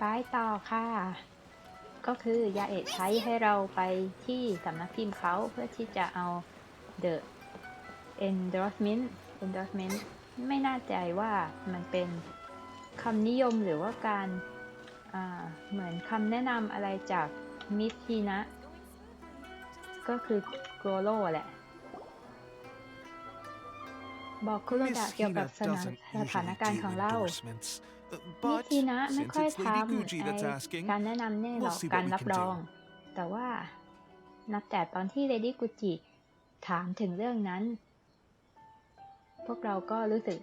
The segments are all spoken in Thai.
ไปต่อค่ะ ก็คือยาเอะใช้ให้เราไปที่สำนักพิมพ์เขาเพื่อที่จะเอา the endorsement endorsement ไม่น่าใจว่ามันเป็นคำนิยมหรือว่าการาเหมือนคำแนะนำอะไรจากมิสทีนะ ก็คือโกโลแหละ บอกคุโรดะเกี่ยวกับสถาน doesn't สถานการณ์ของเรา endorsements, uh, มิ but ทีนะไม่ since ค่อย it's ท Lady Gucci ำ that's ไอ้ asking, การแนะนำเนี่ยหร we'll อก see what การ we รับ can ร do. อง แต่ว่านับแต่ตอนที่เลดี้กุจิถามถึงเรื่องนั้น พวกเราก็รู้สึก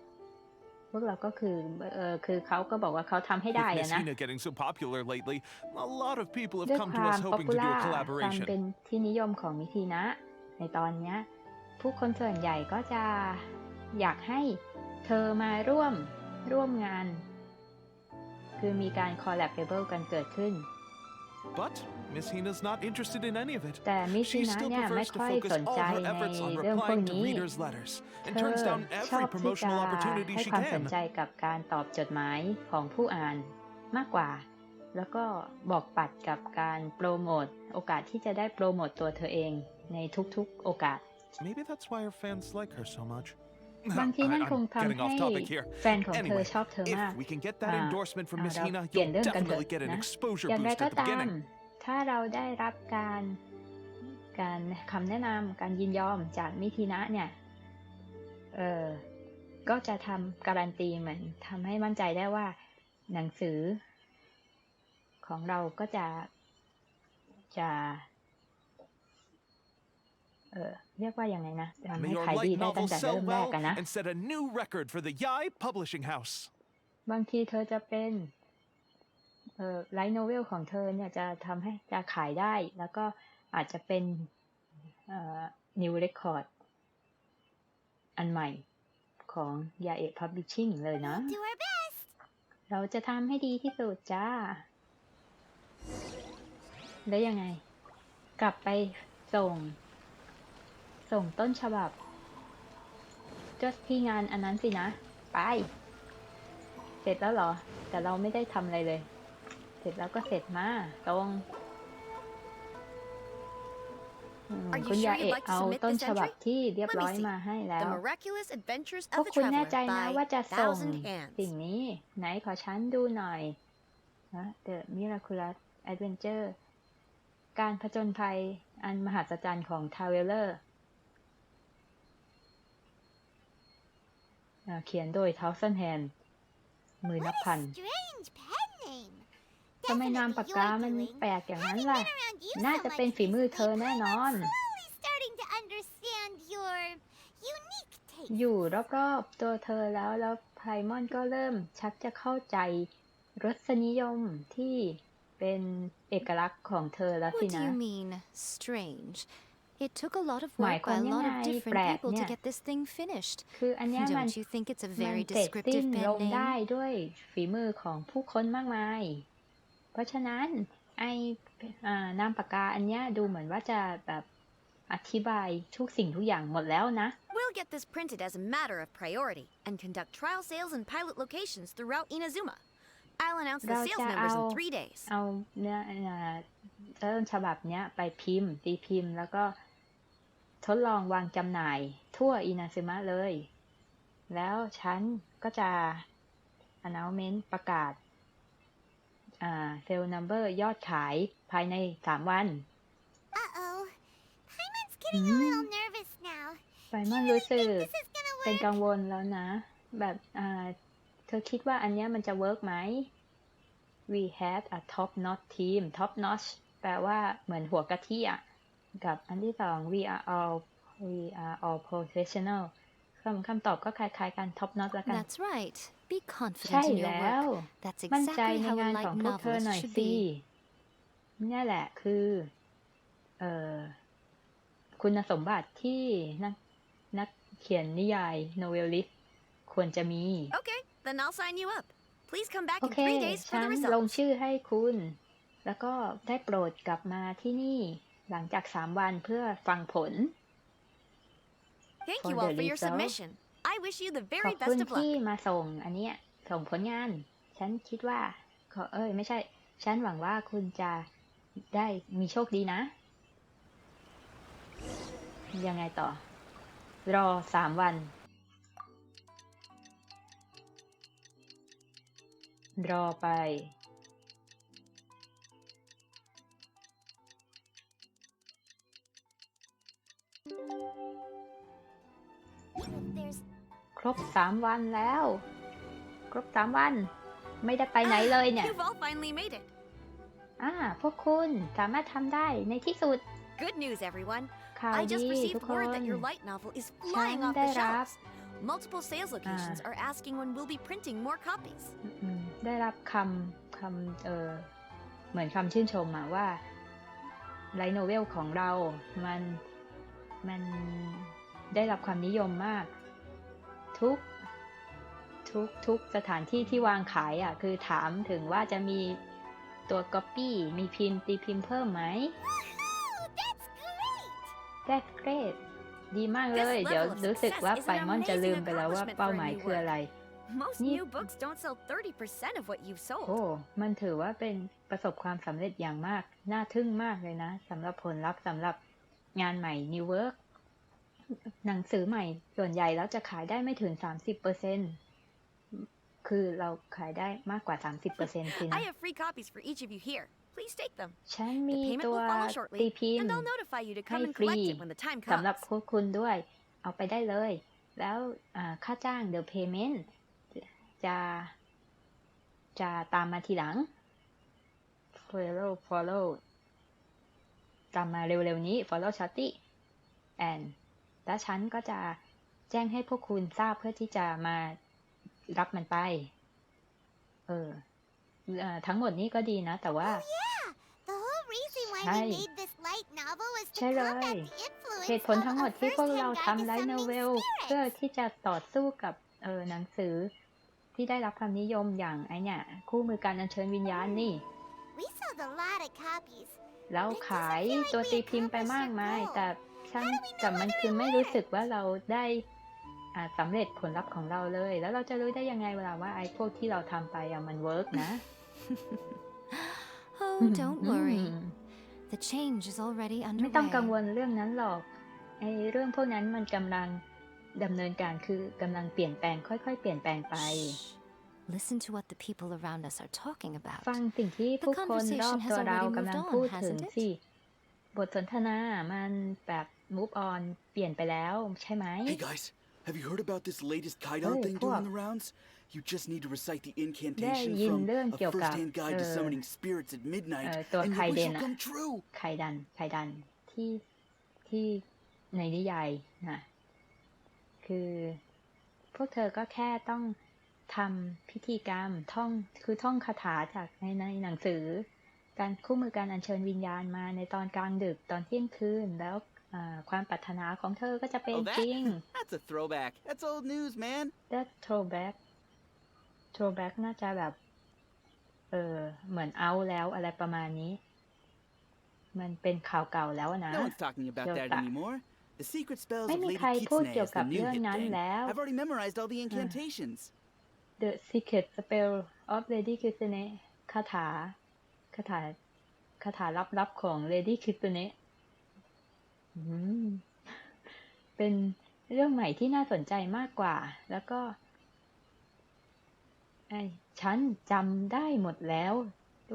พวกเราก็คือเออคือเขาก็บอกว่าเขาทำให้ได้ With อะ Miss นะ Hina getting so popular lately, a lot of people have ด้วย come ค to วาม us ป๊อป hoping ปู to do ล่า a ความ collaboration. เป็นที่นิยมของมิทีนะ ในตอนเนี้ยผู้คนส่วนใหญ่ก็จะอยากให้เธอมาร่วมร่วมงาน คือมีการคอลแลบเบิลกันเกิดขึ้น But Miss Hina's not interested in any of it. แต่มิที She นะ still เนี่ยไม่ prefers to ค่อย focus สนใจ all her ใน efforts on เรื่องพวก replying to นี้ readers' letters เธ and อ turns down ชอบ every ที่จะ promotional opportunity ให้ she ความสน can. ใจกับการตอบจดหมายของผู้อ่านมากกว่า แล้วก็บอกปัดกับการโปรโมทโอกาสที่จะได้โปรโมทตัวเธอเองในทุกๆโอกาส Maybe that's why her fans like her so much. บางที I- นั่น I'm คงทำ getting ให้ off topic here. แฟนของเธอ Anyway, ชอบเธอมาก If we can get that อ่า endorsement from อ่า Miss เรา Hina, เปลี่ยน you'll เรื่องกันเถอะ definitely get an นะ exposure อย่างไร boost ก็ at the ตาม beginning. ถ้าเราได้รับการการคำแนะนำการยินยอมจากมิทีนะเนี่ย เออก็จะทำการันตีเหมือนทำให้มั่นใจได้ว่า หนังสือ ของเราก็จะจะ เออเรียกว่ายังไงนะทำ May ให้ your ขายดี light ได้ตั้ง novels แต่ sell เริ่มแรก well กันนะ and set a new record for the Yai Publishing House. บางทีเธอจะเป็นเอ่อไลท์โนเวลของเธอเนี่ยจะทำให้จะขายได้ แล้วก็อาจจะเป็นเอ่อ new record อันใหม่ของยาเอะ Publishing เลยนะ Do our best. เราจะทำให้ดีที่สุดจ้า แล้วยังไง กลับไปส่ง ส่งต้นฉบับ ก็ที่งานอันนั้นสินะ ไป เสร็จแล้วเหรอ แต่เราไม่ได้ทำอะไรเลย เสร็จแล้วก็เสร็จมาตรงอืม Are you คุณยา sure เอะ you'd like to เอา submit ต้น this ฉบับ entry? ที่เรียบ Let me ร้อย see. มาให้แล้ The ว Miraculous Adventures พว of ก the คุณแน่ Traveler ใจนะ by ว่าจะส่ง Thousand Hands. สิ่งนี้ ไหนขอฉันดูหน่อยนะ The Miraculous Adventure การผจญภัยอันมหัศจรรย์ของทาว เวลเลอร์เขียนโดย Thousand Hand มือนับ What พัน a strange pen name. ทำไมนามปากกา Definitely มัน your แปลกอย่างนั้น Having ล่ะ been around you น่า so จะเป็น much ฝีมือเธอ recently, แน่นอน I'm slowly starting to understand your unique taste. อยู่รอบๆตัวเธอแล้วแล้วไพมอนก็เริ่มชักจะเข้าใจรสนิยมที่เป็นเอกลักษณ์ของเธอแล้วสิ What do นะ you mean, strange? It took a lot of หมาย work ควา by ม a ยัง lot ไง of different แปลก people เนี่ to ย get this thing finished. คืออันเนี้ยมัน Don't you think it's a มัน very เสร็จสิ้น descriptive ล pen งได้ name? ด้วยฝีมือของผู้คนมากมาย เพราะฉะนั้นไออ่านามปากกาอันเนี้ยดูเหมือนว่าจะแบบอธิบายทุกสิ่งทุกอย่างหมดแล้วนะ We'll get this printed as a matter of priority and conduct trial sales in pilot locations throughout Inazuma. I'll announce the เรา sales จะ numbers เอา in three days. เอาเนื้อเอ่อต้นฉบับเนี้ยไปพิมพ์ ตีพิมพ์ แล้วก็ ทดลองวางจำหน่ายทั่วอินาซึมะเลย แล้วฉันก็จะ announcement ประกาศอ่าเซลล์นัมเบอร์ยอดขายภายใน 3 วัน Uh-oh. Paimon's getting a little nervous now. ไฟมอนรู้สึก is gonna เป็นกังวลแล้วนะ แบบอ่าเธอคิดว่าอันเนี้ยมันจะเวิร์กไหม We had a top notch team top notch แปลว่าเหมือนหัวกะทิอะ กับอันที่สอง we are all we are all professional คำคำตอบก็คล้ายๆกัน top notch แล้วกัน That's right. Be ใช่ confident in your แล้ว work. That's มั่นใจ exactly ใน how งา a นของ light พวกเธอหน่อย novelist should สิ be. นี่แหละคือเอ่อคุณสมบัติที่นักนักเขียนนิยาย novelist ควรจะมี Okay, then I'll sign you up. Please come back โอ in เค three days ฉั for น the ลง results. ชื่อให้คุณ แล้วก็ได้โปรดกลับมาที่นี่ หลังจากสามวันเพื่อฟังผล Thank for you all the for your result. submission. I wish you the ขอ very บคุณ best of luck. ที่มาส่งอันเนี้ยส่งผลงาน ฉันคิดว่าอเอ้ยไม่ใช่ ฉันหวังว่าคุณจะได้มีโชคดีนะ ยังไงต่อ รอสามวัน รอไป ครบสามวันแล้ว ครบสามวัน ไม่ได้ไปไหนเลยเนี่ย You've all finally made it. อ่าพวกคุณสามารถทำได้ในที่สุด Good news, everyone. ข่าว I ดี just ทุ received กคน word that your light novel is flying off the ได้รับ shelves. Multiple sales locations are asking when we'll be printing more copies. อืมได้รับคำคำเออเหมือนคำชื่นชมอะว่าไลท์โนเวลของเรา มัน มันได้รับความนิยมมาก ทุกทุกทุกสถานที่ที่วางขายอะคือถามถึงว่าจะมีตัวก๊อปปี้มีพิมพ์ตีพิมพ์เพิ่มไหม That's great ดีมากเลย This เดี๋ยว level of รู้สึกว่า success is ไป an มอนจะลืมไปแล้วว่า amazing เป้าหมาย accomplishment คือ for a อะไร Most Ni- new books don't sell 30% of what you've โอ้ sold. มันถือว่าเป็นประสบความสำเร็จอย่างมาก น่าทึ่งมากเลยนะสำหรับผลลัพธ์สำหรับ งานใหม่ New Work หนังสือใหม่ส่วนใหญ่แล้วจะขายได้ไม่ถึง 30%คือเราขายได้มากกว่า 30%สินะ I have free copies for each of you here. Please take them. ฉัน The มี payment ตัว will follow ตี shortly, พิม and พ์ they'll notify you to come and Hey, collect free. it when the time สำหรับ comes. พวกคุณด้วย เอาไปได้เลย แล้วอ่าค่าจ้าง the payment จะ จะตามมาทีหลัง follow follow ตามมาเร็วๆนี้ follow shortly and แล้วฉันก็จะแจ้งให้พวกคุณทราบเพื่อที่จะมารับมันไป เออเอ่อทั้งหมดนี้ก็ดีนะ แต่ว่า The whole reason why Hi. we made this light novel was to ใช่เลย combat the influence เหตุผล of ทั้งหมด a ที่พวกเรา first-hand guide ทำ to ไลท์โน summoning เวล spirits. เพื่อที่จะต่อสู้กับ เออหนังสือที่ได้รับความนิยมอย่างไอเนี่ย คู่มือการอัญเชิญวิญญาณนี่ We sold a lot of copies. แล้วขายตัวตีพิมพ์ไปมากมาย แต่ฉันแต่มันคือไม่รู้สึกว่าเราได้อ่าสำเร็จผลลัพธ์ของเราเลย แล้วเราจะรู้ได้ยังไงเวลาว่าไอ้พวกที่เราทำไปอะมันเวิร์กนะ Oh, don't อื worry. ม The change is already ไม่ต้องกังว underway. ลเรื่องนั้นหรอกไอ้เรื่องพวกนั้นมันกำลังดำเนินการคือกำลังเปลี่ยนแปลงค่อย ๆ เปลี่ยนแปลงไป Shh. Listen to what the people around us are talking about. ฟังสิ่งที่ The ผู้คนรอบ conversation has ตัวเรา already กำลัง moved on, พูดถึง hasn't it? สิ บทสนทนามันแบบ move on เปลี่ยนไปแล้วใช่ไหม Hey guys, have you heard about this latest kite Hey, out thing what? doing the rounds? You just need to recite the incantation ได้ยิน from เรื่อง a เกี่ยวกับ first-hand guide to เอ่อ summoning spirits at เอ่อ midnight, ตัว and ไค your เด wish น will อะ come true. ไคดันไคดันที่ที่ในนิยายนะคือ พวกเธอก็แค่ต้อง ทำพิธีกรรมท่องคือท่องคาถาจากในในหนังสือ การคู่มือการอัญเชิญวิญญาณมาในตอนกลางดึกตอนเที่ยงคืน แล้วอ่าความปรารถนาของเธอก็จะเป็น Oh, that? จริง That's a throwback. That's old news, man. that throwback throwback น่าจะแบบ เออเหมือนเอาแล้วอะไรประมาณนี้ มันเป็นข่าวเก่าแล้วอะนะ No one's talking about that Yoda. anymore. The secret spells ไม่ of มี Lady ใครพูด Kitsune เกี่ยว is กับ the เรื่ new อง hit นั้น thing. แล้ว I've already memorized all the incantations. The Secret Spell of Lady Kitsune คาถา คาถา คาถาลับๆของ Lady Kitsune อืมเป็นเรื่องใหม่ที่น่าสนใจมากกว่า แล้วก็ ไอ้ฉันจำได้หมดแล้ว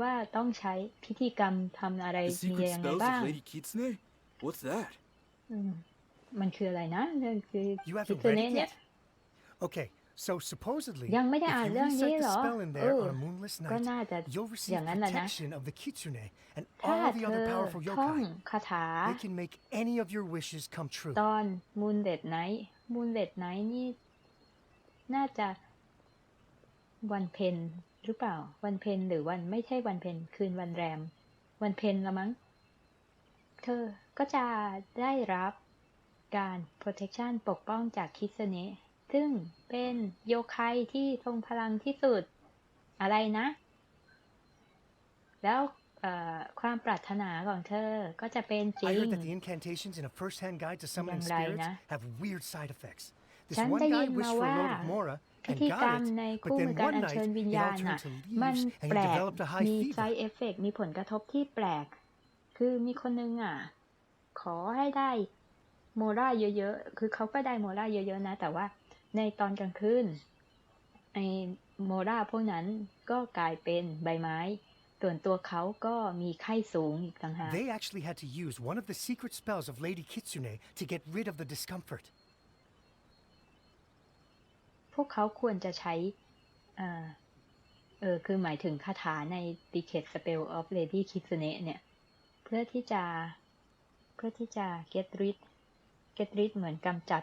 ว่าต้องใช้พิธีกรรมทำอะไร The มี secret ยังไง spells บ้าง of Lady Kitsune? What's that? อืมมันคืออะไรนะเรื่องคือ You คิ haven't ตุ read เนะ it เนี่ย yet? Okay, so supposedly, ยังไม่ได้ if อ่าน you เรื่องนี้ recite เหร the อ spell in เอ there อ on a moonless ก็ night, น่าจะ you'll อ receive ย่างนั้นแหละนะ protection of the kitsune and ถ้า all เธ the อ other powerful ท่อง yokai. คาถา They can make any of your wishes come true. ตอนมูนเลดไนท์มูนเลดไนท์นี่ น่าจะวันเพ็ญหรือเปล่า วันเพ็ญหรือวันไม่ใช่วันเพ็ญคืนวันแรม วันเพ็ญละมั้ง เธอก็จะได้รับการ protection ปกป้องจากคิสเนะ ซึ่งเป็นโยไคที่ทรงพลังที่สุดอะไรนะ แล้วเอ่อความปรารถนาของเธอก็จะเป็นจ I ริง heard that the incantations in a first-hand guide to summoning Yang lai spirits na. have weird side effects. This ฉัน one ได้ยิ guide น wished มา for a ว่า load of Mora, พิ and ธีกรร got ม it, ใน but คู่มือ then การ one อัญ night เชิญวิญ it ญา all ณน่ะ turned to มัน leaves and แป you ลก developed a high มี fever. side effect มีผลกระทบที่แปลก คือมีคนนึงอะ ขอให้ได้โมราเยอะๆ คือเขาก็ได้โมราเยอะๆนะ แต่ว่า ในตอนกลางคืนไอโมราพวกนั้นก็กลายเป็นใบไม้ ส่วนตัวเขาก็มีไข้สูงอีกต่างหาก They actually had to use one of the secret spells of Lady Kitsune to get rid of the discomfort. พวกเขาควรจะใช้เอ่อเออคือหมายถึงคาถาใน Secret Spell of Lady Kitsune เนี่ย เพื่อที่จะ เพื่อที่จะ get rid get rid เหมือนกำจัด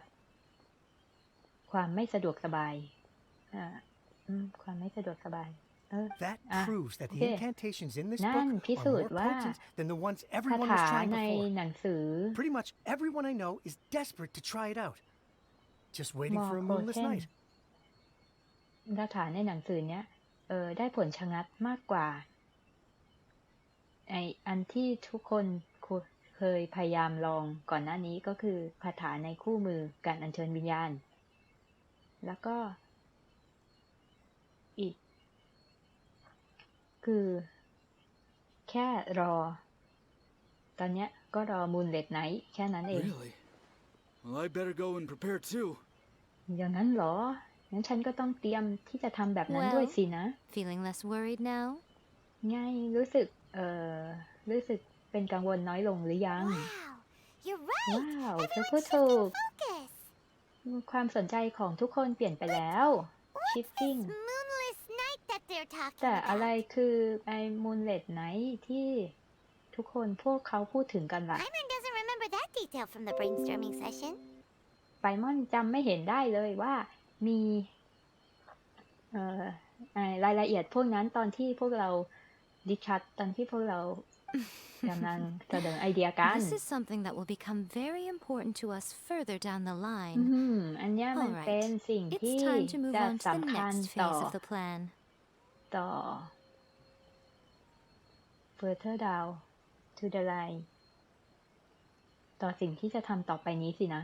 ความไม่สะดวกสบายอ่าอืมความไม่สะดวกสบายเออ That Ah, proves that the okay. incantations in this นั่น book พิ are สูจ more น์ว่า potent than the ones คา everyone was ถา trying ใน before. หนังสือ Pretty much everyone I know is desperate to try it out. Just waiting for a More moonless potent. night. คาถาในหนังสือเนี้ยเออได้ผลชะงัดมากกว่าไออันที่ทุกคนคุเคยพยายามลองก่อนหน้านี้ก็คือคาถาในคู่มือการอัญเชิญวิญญาณ แล้วก็อีก คือแค่รอ ตอนเนี้ยก็รอมูลเลดไนท์แค่นั้นเอง Really? Well, I better go and prepare too. อย่างนั้นเหรอ งั้นฉันก็ต้องเตรียมที่จะทำแบบนั้นด้วย Well สินะ Feeling less worried now? ไงรู้สึก เอ่อ รู้สึกเป็นกังวลน้อยลงหรือยัง Wow, you're right. ว้าวเธอ Everyone's พูดถูก shifting focus. ความสนใจของทุกคนเปลี่ยนไปแล้ว What's shifting this moonless night that they're talking แต่อะไร about? คือไอ้มูลเลดไนที่ทุกคนพวกเขาพูดถึงกันล่ะ Hyman doesn't remember that detail from the brainstorming session. ไฟมอนจำไม่เห็นได้เลยว่ามีเอ่อไอ้รายละเอียดพวกนั้นตอนที่พวกเราดิคัตตอนที่พวกเรา กำลังเสนอไอเดียกัน This is something that will become very important to us further down the อื line. มอันเนี้ยมัน Alright. เป็นสิ่ง It's ที่ time to move จะ on to the สำคัญ next ต่อ phase of the plan. ต่อ further down to the line ต่อสิ่งที่จะทำต่อไปนี้สินะ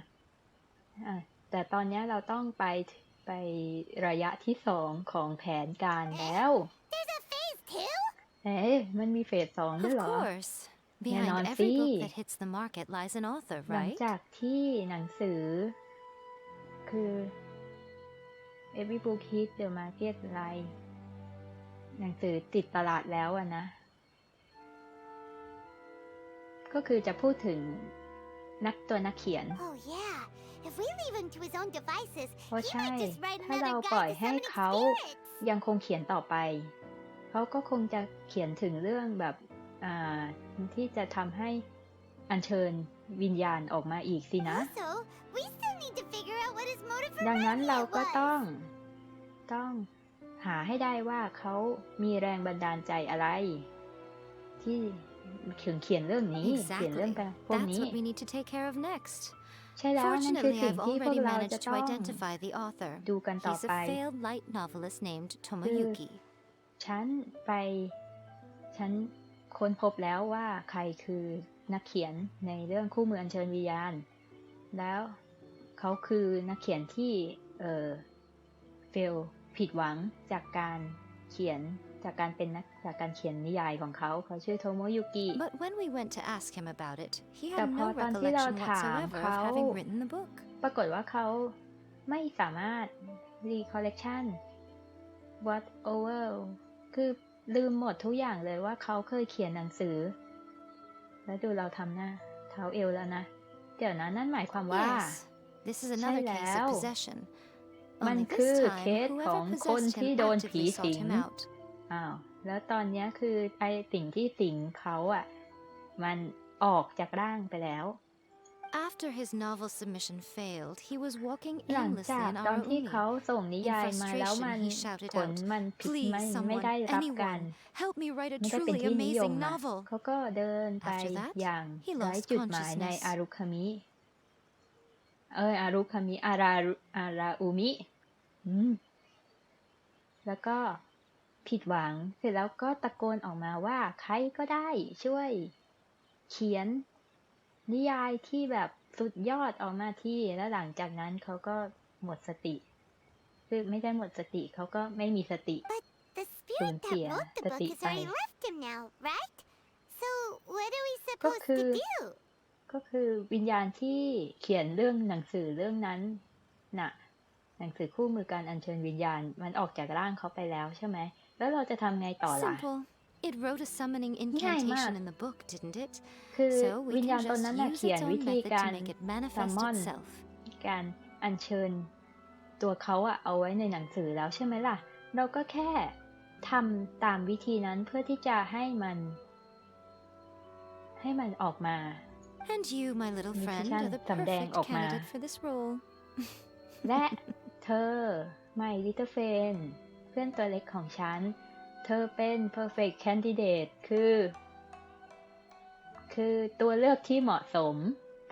อะแต่ตอนเนี้ยเราต้องไปไประยะที่สองของแผนการแล้ว เอ๊ะมันมีเฟสสองด้ว Of ยเหรอ course. Yeah, Behind Nancy. every book that hits the market lies an author, หลัง right? จากที่หนังสือ คือ Every Book Hit the Market ไลหนังสือติดตลาดแล้วอะนะ ก็คือจะพูดถึงนักตัวนักเขียน Oh yeah. If we leave him to his own devices, เพราะ he ใช่ might just write ถ้าเรา another ปล่อย guide to ให้ summoning เขา spirits. ยังคงเขียนต่อไป เขาก็คงจะเขียนถึงเรื่องแบบอ่าที่จะทำให้อัญเชิญวิญญาณออกมาอีกสินะ Also, we still need to figure out what his motive for ดังนั้น writing เรา it ก็ was. ต้อง ต้องหาให้ได้ว่าเขามีแรงบันดาลใจอะไร ที่ถึงเขียนเรื่องนี้ เขียน Exactly. เรื่องกันพวก That's นี้ what we need to take care of next. ใช่แล้วนั่นคือ Fortunately, สิ่ง I've ที่พวก already เราจะ managed to ต้อง identify the author. ดูกันต่อ He's ไป ฉันไป ฉันค้นพบแล้วว่าใครคือนักเขียนในเรื่องคู่มืออัญเชิญวิญญาณ แล้วเขาคือนักเขียนที่ เออเฟลผิดหวังจากการเขียนจากการเป็นนักจากการเขียนนิยายของเขาเขาชื่อโทโมยุกิ But when we went to ask him about it, he แต่ had พอ no ตอนที่เรา recollection ถาม whatsoever เขา of having written the book. ปรากฏว่าเขาไม่สามารถ recollection what over คือลืมหมดทุกอย่างเลยว่าเขาเคยเขียนหนังสือ แล้วดูเราทำหน้าเท้าเอวแล้วนะ เดี๋ยวนะนั่นหมายความว่า Yes, this is another case แล้ว of possession. มัน Only คือ this เค time, สของ whoever คน possessed ที่ him โดนผี actively สิ sought ง him out. อ้าว แล้วตอนเนี้ยคือไอสิ่งที่สิงเขาอะ มันออกจากร่างไปแล้ว After his novel submission failed, he was walking หลัง aimlessly จาก in ตอนที่ Araumi. เขาส่งนิ In ยายมาแล้วมัน frustration, he shouted ผล out, มันผิด Please, ไม่ไม่ someone, ได้รับกัน anyone, help me write a ไม่ได้เป็น truly ที่นิยม amazing อะ novel. เขาก็เดินไป After that, อย่าง he ไร้ lost จุดหมายใน consciousness. อารุคามิ เอยอารุคามิอารารุอาราอุมิอืมแล้วก็ผิดหวัง เสร็จแล้วก็ตะโกนออกมาว่า ใครก็ได้ช่วย เขียน นิยายที่แบบสุดยอดออกมาที่ แล้วหลังจากนั้นเขาก็หมดสติ คือคือไม่ได้หมดสติเขาก็ไม่มีสติ The spirit that Cynthia, wrote the the book deep has already dive. left him now, right? So what are we supposed to คือ- do? ก็คือวิญญาณที่เขียนเรื่องหนังสือเรื่องนั้นน่ะ หนังสือคู่มือการอัญเชิญวิญญาณมันออกจากร่างเขาไปแล้วใช่ไหม แล้วเราจะทำไงต่อล่ะ Simple. It wrote a summoning mah. incantation in the book, didn't it? คือ So we วิญญาณ can ตนนั้น just น่ะ use เขียน its วิ own ธี method การ to make it manifest summon itself. การอัญเชิญ ตัวเขาอะเอาไว้ในหนังสือแล้วใช่ไหมล่ะ เราก็แค่ทำตามวิธีนั้นเพื่อที่จะให้มัน ให้มันออกมา And you, my little Ni friend, siya are the tamdeng perfect okma. candidate for this role. และเธอไม่ลิตเติ้ลเฟนเพื่อนตัวเล็กของฉัน เธอเป็น perfect candidate คือ คือตัวเลือกที่เหมาะสม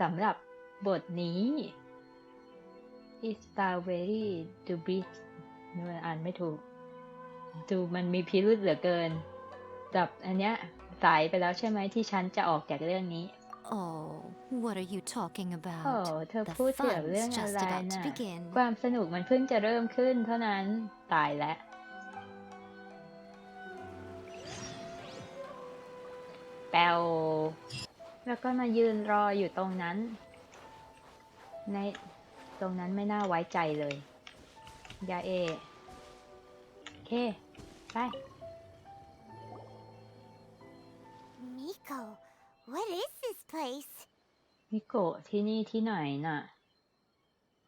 สำหรับบทนี้ is far very to b r i d มันอ่านไม่ถูก ดูมันมีพิรุษเหลือเกิน จับอันเนี้ยสายไปแล้วใช่ไหมที่ฉันจะออกจากเรื่องนี้ Oh, what are you talking โอ้ about? เธอ The พูดเกี่ยว fun's เรื่องอะ just ไร about to น่ะ begin. ความสนุกมันเพิ่งจะเริ่มขึ้นเท่านั้น ตายแล้ว แปวแล้วก็มายืนรออยู่ตรงนั้น ในตรงนั้นไม่น่าไว้ใจเลยยาเอโอเค ไป Miko, what is this place? มิโกะที่นี่ที่ไหนน่ะ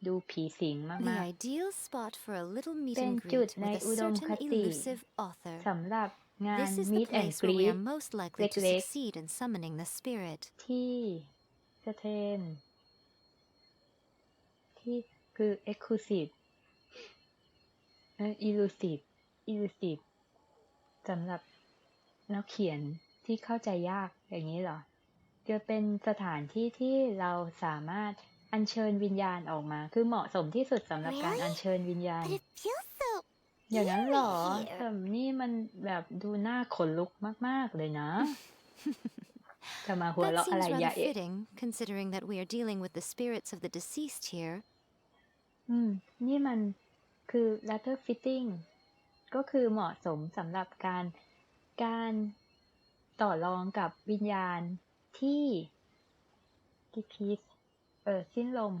ดูผีสิง The มาก ideal spot for a little meet เป็น and จุด greet ใน with a อุดม certain คติ elusive author. ๆสำหรับ งาน This is the Meet and place where we Greet are most likely to leg-leg. succeed in summoning the spirit. ที่สเตนที่คือ exclusive เอ่อ illusive illusive สำหรับนักเขียนที่เข้าใจยากอย่างนี้เหรอ จะเป็นสถานที่ที่เราสามารถอัญเชิญวิญญาณออกมา คือเหมาะสมที่สุดสำหรับการ Really? อัญเชิญวิญญาณ But it feels so อย่างนั้นเหรอ eerie แต่ here. นี่มันแบบดูน่าขนลุกมาก ๆ เลยนะ จะมาหัว That เราะอะไร seems อย่า rather เอะ fitting, considering that we are dealing with the spirits of the deceased here. อืม นี่มันคือ letter fitting ก็คือเหมาะสมสำหรับการการต่อรองกับวิญญาณที่ที่พีซเออสิ้นลม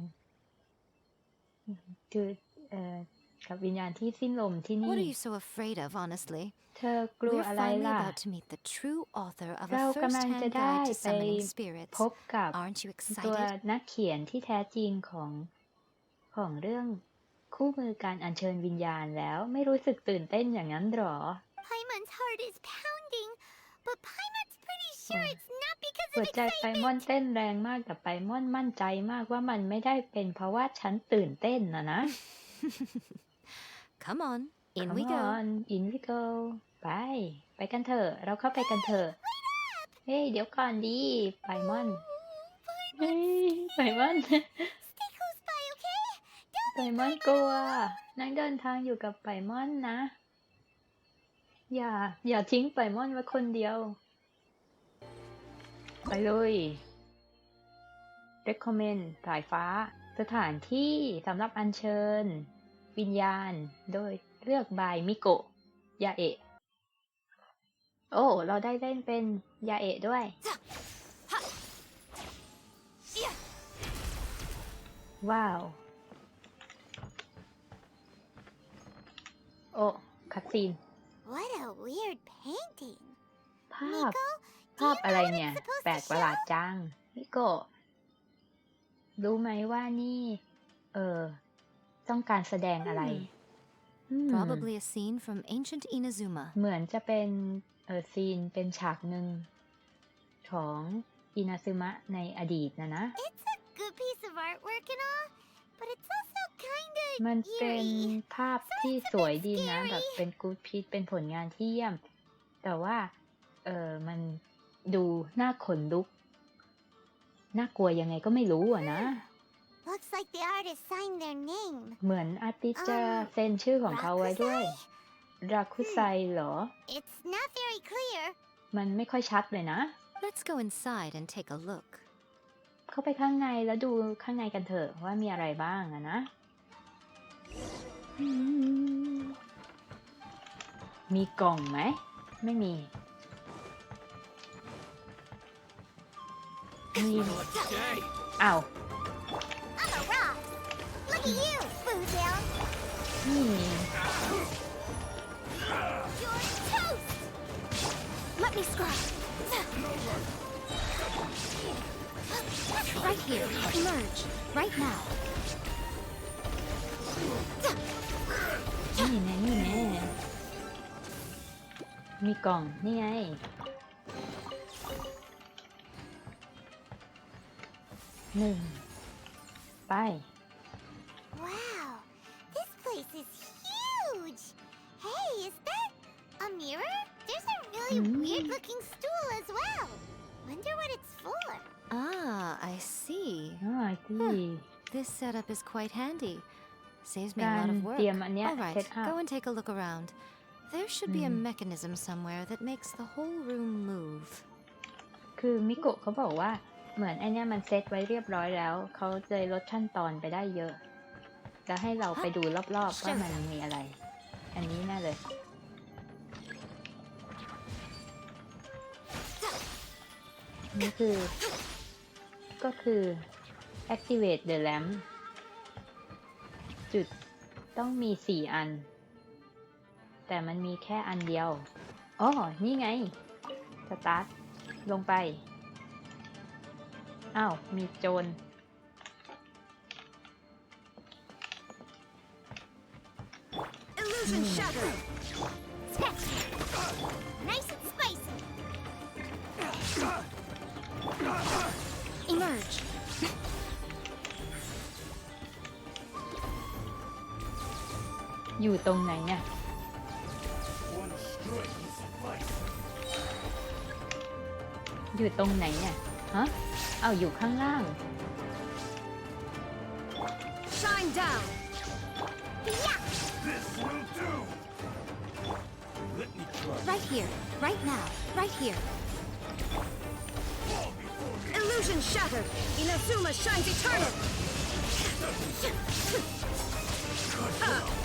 อืมคือเอ่อ กับวิญญาณที่สิ้นลมที่นี่ What are you so afraid of, honestly? เธอกลัว We're อะไร finally ล่ะ about to meet the true author of เรา a กำลังจะ first-hand ได้ guide to ไป summoning spirits. พบกับ Aren't you ตัว excited? นักเขียนที่แท้จริงของของเรื่องคู่มือการอัญเชิญวิญญาณแล้วไม่รู้สึกตื่นเต้นอย่างนั้นหรอ Paimon's heart is pounding, but Paimon's pretty sure Oh. it's not because หัว of ใจไปมอน excitement. เต้นแรงมากแต่ไปมอนมั่นใจมากว่ามันไม่ได้เป็นเพราะว่าฉันตื่นเต้นนะนะ Come on, in we Come go. on in we go ไป ไปกันเถอะ เราเข้าไปกันเถอะ เฮ้ย เดี๋ยวก่อนดีไปมอน เฮ้ย ไปมอน Stay close by, okay? Don't ไปมอนกลัว นักเดินทางอยู่กับไปมอนนะ อย่า อย่าทิ้งไปมอนไว้คนเดียว ไปเลย recommend สายฟ้า สถานที่สำหรับอัญเชิญ วิญญาณ โดยเลือกบายมิโกะยาเอะ โอ้ เราได้เล่นเป็นยาเอะด้วย ว้าว โอ้คัดซีน What a weird painting. ภาพ Miko, ภาพอะไรเนี่ย แปลกประหลาดจังมิโกะรู้ไหมว่านี่ เออ ต้องการแสดงอะไรอืม Probably a scene from ancient Inazuma. เหมือนจะเป็นเออซีนเป็นฉากหนึ่งของอินาซึมะในอดีตนะนะ it's a good piece of artwork and all, but it's also kind of มันเป็น eerie. ภาพที่สวยดีนะแบบเป็นกูดพีซเป็นผลงานที่เยี่ยม แต่ว่าเออมันดูน่าขนลุก น่ากลัวยังไงก็ไม่รู้อะนะ Looks like the artist signed their name. เหมือนอาร์ติสจะเซ็นชื่อของเขาไว้ด้วย Rakusai? ราคุไซเหรอ It's not very clear. มันไม่ค่อยชัดเลยนะ Let's go inside and take a look. เข้าไปข้างในแล้วดูข้างในกันเถอะว่ามีอะไรบ้างอะนะอืมมีกล่องไหม ไม่มี มี อ้าว นี่ You're toast. Let me scrub. Right here. Emerge. Right now. นี่แน่นี่แน่มีกล่อง นี่ไง หนึ่ง ไป really Mm. weird looking stool as well. Wonder what it's for. Ah, I see. อ๋อที่ This setup is quite handy. Saves me a กา lot ร of work. เตรียมอันเนี้ย All เซ right, ตอัพ go and take a look around. There should be a Mm. mechanism somewhere that makes the whole room move. คือมิโกะเขาบอกว่า เหมือนไอเนี้ยมันเซตไว้เรียบร้อยแล้ว เขาเลยลดขั้นตอนไปได้เยอะ แล้วให้เราไปดูรอบๆว่ามันมีอะไร อันนี้น่าเลย นี่คือ ก็คือ activate the lamp จุดต้องมีสี่อัน แต่มันมีแค่อันเดียวอ๋อนี่ไงสตาร์ทลงไป อ้าว มีโจร Illusion shattered. อยู่ตรงไหนเนี่ย อยู่ตรงไหนเนี่ย ฮะ เอาอยู่ข้างล่าง Shine down. Right here. Right now. Right here. Illusion shattered. Inazuma shines eternal. Ừ.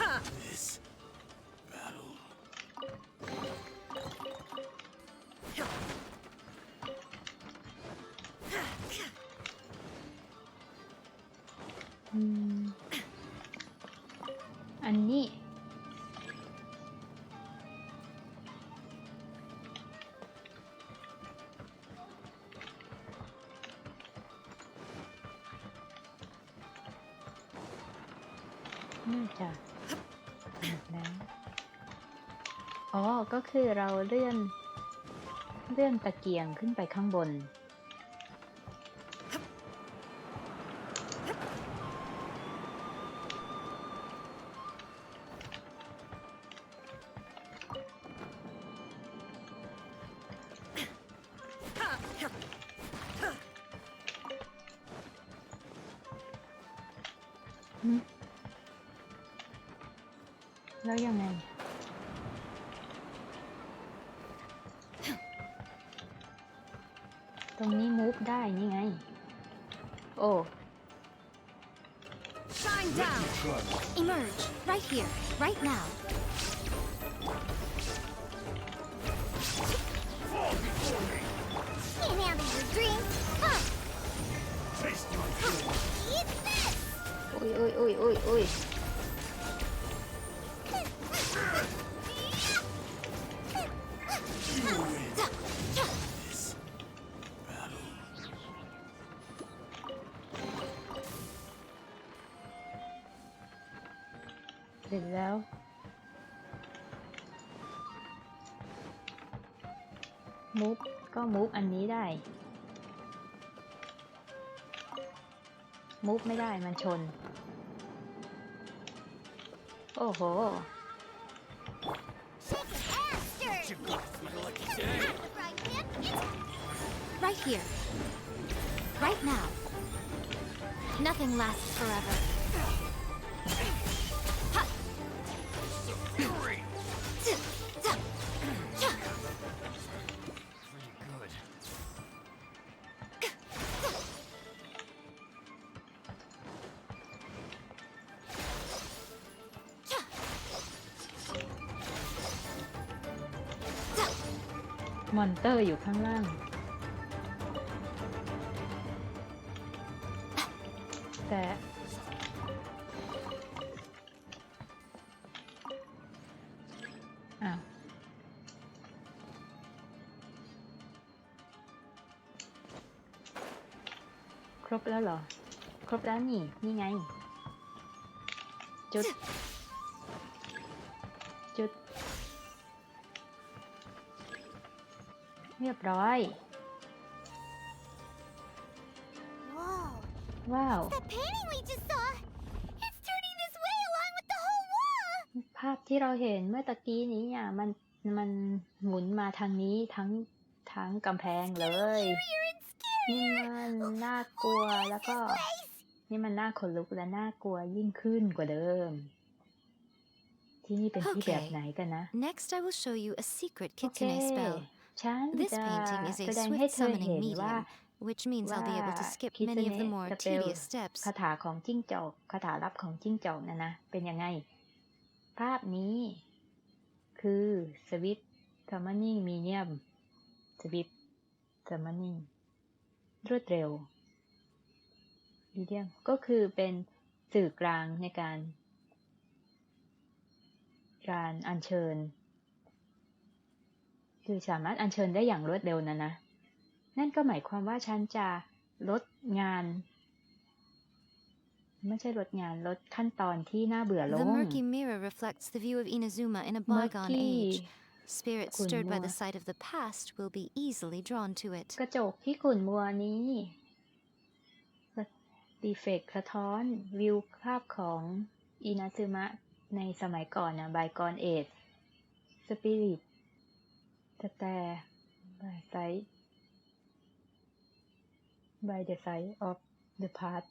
ก็คือเราเลื่อนเลื่อนตะเกียงขึ้นไปข้างบน แล้วยังไง รงนี้มูฟได้ นี่ไง โอ้ Shine down. Emerge. Right here. Right now. Can't handle your drink. Huh. Eat this. อุ้ยอุ้ยอุ้ยอุ้ยอุ้ย เสร็จแล้ว มูฟก็มูฟอันนี้ได้ มูฟไม่ได้มันชน โอ้โห Right here. Right now. Nothing lasts forever. เตอร์อยู่ข้างล่าง แต่อ้าครบแล้วเหรอ ครบแล้วนี่ นี่ไง จุด รียบร้อย Whoa. ว้าว The painting we just saw! It's turning this way along with the whole wall! ภาพที่เราเห็นเมื่อตะกี้นี้อะมันมันหมุนมาทางนี้ทั้งทั้งกำแพงเลย Scarier and นี่ scarier! มันน่ากลัวแล้วก็ This place! นี่มันน่าขนลุกและน่ากลัวยิ่งขึ้นกว่าเดิม ที่นี่เป็นที่แบบ Okay. ไหนกันนะ Next, I will show you a secret โอเค kitsune spell. ฉัน This จะ painting is แส a ดงให้ swift เธอเห็ summoning นว่า medium, which means I'll be able to ว่า skip คิ many of the เน more สเปล tedious steps. คาถาของจิ้งจอกคาถาลับของจิ้งจอกนะนะ เป็นยังไง ภาพนี้ คือสวิตซัมม o นิ่งมีเนียมสวิตซัมม o นิ่งรวดเร็วมีเดียมก็คือเป็นสื่อกลางในการ การอัญเชิญ คือสามารถอัญเชิญได้อย่างรวดเร็วนะนะ นั่นก็หมายความว่าฉันจะลดงาน ไม่ใช่ลดงานลดขั้นตอนที่น่าเบื่อล The ง murky mirror reflects the view of Inazuma in a เมื่อ bygone กี้ age. Spirits Kun stirred by mua. the sight of the past will be easily drawn to it. กระจกที่ขุ่นมัวนี้ดีเฟกสะท้อนวิวภาพของอินาซึมะในสมัยก่อนนะบายกอนเอจสปิริต แต่แต่บายไซ by the side of the path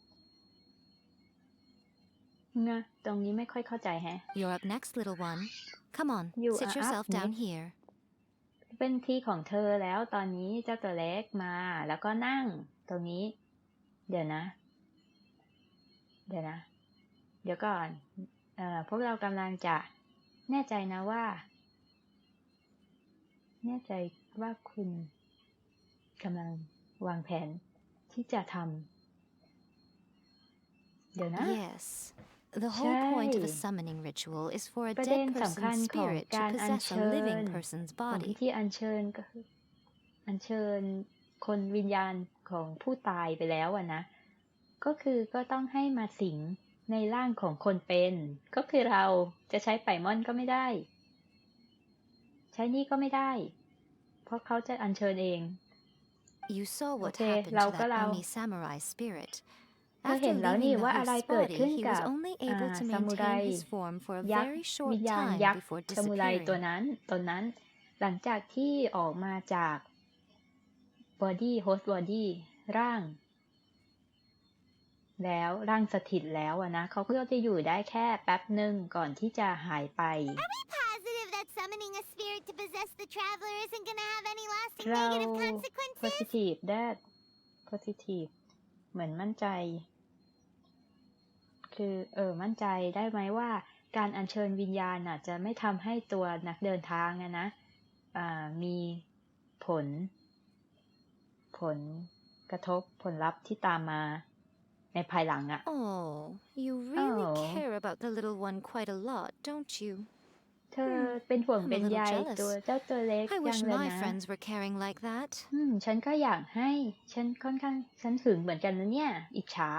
งะตรงนี้ไม่ค่อยเข้าใจแฮะ You're up next, little one. Come on, You sit are yourself up down next. here. เป็นที่ของเธอแล้วตอนนี้เจ้าตัวเล็กมา แล้วก็นั่ง ตรงนี้ เดี๋ยวนะ เดี๋ยวนะ เดี๋ยวก่อนเอ่อพวกเรากำลังจะแน่ใจนะว่า แน่ใจว่าคุณกำลังวางแผนที่จะทำเดี๋ยวนะ Yes. The whole point of a ใช่ summoning ritual is for a ประเด็น dead สำคัญ person's ของ spirit การ to อัญ possess เชิ a ญ living person's ของพิ body. ธีอัญเชิญก็คืออัญเชิญคนวิญญาณของผู้ตายไปแล้วอะนะ ก็คือก็ต้องให้มาสิงในร่างของคนเป็น ก็คือเราจะใช้ไป่มอนก็ไม่ได้ ใช้นี่ก็ไม่ได้ เพราะเขาจะอัญเชิญเอง You saw what Okay, happened เรา to ก็ that เรา Oni samurai spirit. เธอเห็น After แล้วนี่ leaving the ว่าอะไร host's เกิด body, ขึ้น he กั was บ only อ่า able to ซามูไร maintain his form for a ยักษ์ very วิ short ญญาณ time ยักษ์ before ซามูไรตัว disappearing. นั้นตนนั้น หลังจากที่ออกมาจากบอดี้โฮสต์บอดี้ร่าง แล้วร่างสถิตแล้วอะนะเขาก็จะอยู่ได้แค่แป๊บหนึ่งก่อนที่จะหายไป summoning a spirit to possess the traveler isn't gonna have any lasting เรา negative consequences? positive that positive เหมือนมั่นใจ คือเออมั่นใจได้ไหมว่า การอัญเชิญวิญญาณน่ะจะไม่ทำให้ตัวนักเดินทางอะนะอ่ามีผล ผลกระทบผลลัพธ์ที่ตามมาในภายหลังอะ Oh, you really Oh. care about the little one quite a lot, don't you? เธอเป็นห่วง I'm a เป็น little ใย jealous. ตัวเจ้าตัวเล็ก I จั wish งเลย my นะ friends were caring like that. อืม ฉันก็อยากให้ ฉันค่อนข้าง ฉันหึงเหมือนกันนะเนี่ย อิจฉา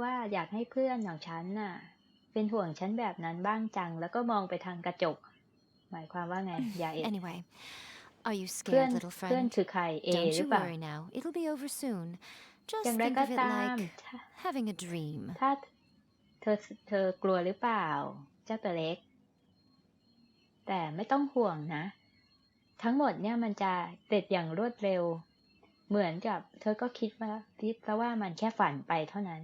ว่าอยากให้เพื่อนของฉันน่ะ เป็นห่วงฉันแบบนั้นบ้างจัง แล้วก็มองไปทางกระจก หมายความว่าไงอย่าเอ็ด Anyway, are you เพื่อน scared, little เพื่อน friend? คือใคร เอ Don't หรือ you เปล่า worry now. It'll be over soon. อ Just ย่างไร think ก็ of it ตาม like ถ้า having a dream. ถ้าเธอเธอกลัวหรือเปล่า เจ้าตัวเล็ก แต่ไม่ต้องห่วงนะ ทั้งหมดเนี่ยมันจะเสร็จอย่างรวดเร็ว เหมือนกับ เธอก็คิดว่าคิดซะว่ามันแค่ฝันไปเท่านั้น